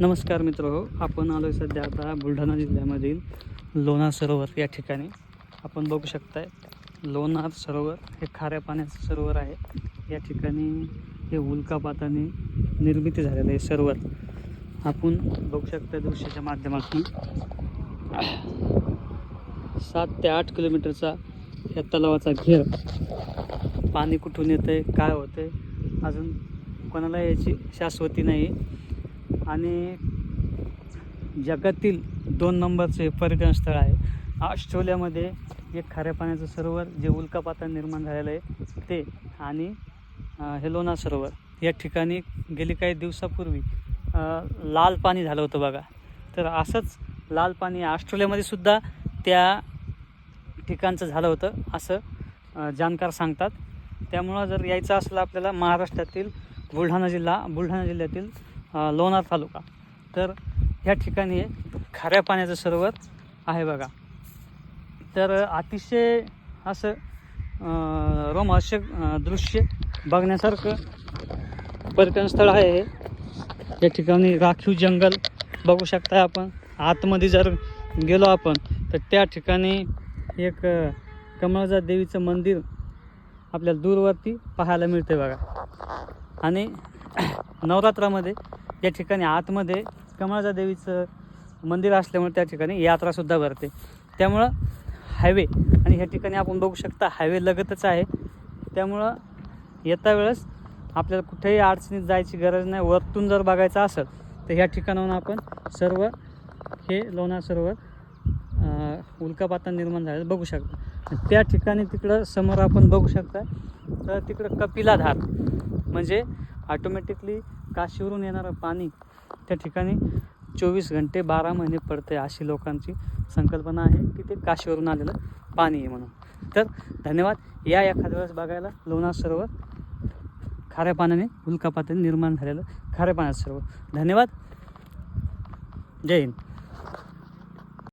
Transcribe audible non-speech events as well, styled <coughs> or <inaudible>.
नमस्कार मित्र हो आपण आलो आहे सध्या आता बुलढाणा जिल्ह्यामधील लोणार सरोवर या ठिकाणी. आपण बघू शकताय लोणार सरोवर हे खाऱ्या पाण्याचं सरोवर आहे. या ठिकाणी हे उल्कापाताने निर्मिती झालेलं आहे सरोवर. आपण बघू शकता दृश्याच्या माध्यमातून. सात ते आठ किलोमीटरचा या तलावाचा घेर. पाणी कुठून येतं आहे काय होतं आहे अजून कोणाला याची शाश्वती नाही आणि जगातील दोन नंबरचे हे पर्यटन स्थळ आहे. ऑस्ट्रेलियामध्ये एक खाऱ्या पाण्याचं सरोवर जे उल्कापाता निर्माण झालेलं आहे ते आणि हेलोना हे लोणार सरोवर. या ठिकाणी गेली काही दिवसापूर्वी लाल पाणी झालं होतं बघा. तर असंच लाल पाणी ऑस्ट्रेलियामध्ये सुद्धा त्या ठिकाणचं झालं होतं असं जाणकार सांगतात. त्यामुळं जर यायचं असलं आपल्याला महाराष्ट्रातील बुलढाणा जिल्हा बुलढाणा जिल्ह्यातील लोणार तालुका. तर ह्या ठिकाणी खाऱ्या पाण्याचं सरोवर आहे बघा. तर अतिशय असं अं, रोमहर्षक दृश्य बघण्यासारखं पर्यटन स्थळ आहे हे. या ठिकाणी राखीव जंगल बघू शकता आपण. आतमध्ये जर गेलो आपण तर त्या ठिकाणी एक कमळजा देवीचं मंदिर आपल्याला दूरवरती पाहायला मिळते बघा. आणि <coughs> नवरात्रामध्ये या ठिकाणी आतमध्ये कमळाचा देवीचं मंदिर असल्यामुळे त्या ठिकाणी यात्रासुद्धा भरते. त्यामुळं हायवे आणि ह्या ठिकाणी आपण बघू शकता हायवे लगतच आहे. त्यामुळं येता वेळेस आपल्याला कुठेही अडचणीत जायची गरज नाही. वरतून जर बघायचं असेल तर ह्या ठिकाणाहून आपण सर्व हे लोणार सरोवर उल्कापाता निर्माण झालेलं बघू शकता. त्या ठिकाणी तिकडं समोर आपण बघू शकता तर तिकडं कपिलाधार म्हणजे ऑटोमॅटिकली काशीवरून येणारं पाणी त्या ठिकाणी चोवीस घंटे बारा महिने पडते अशी लोकांची संकल्पना आहे की ते काशीवरून आलेलं पाणी आहे म्हणून. तर धन्यवाद. या एखाद्या वेळेस बघायला लोणार सरोवर खाऱ्या पाण्याने उल्कापाताने निर्माण झालेलं खाऱ्या पाण्याचं सरोवर. धन्यवाद. जय हिंद.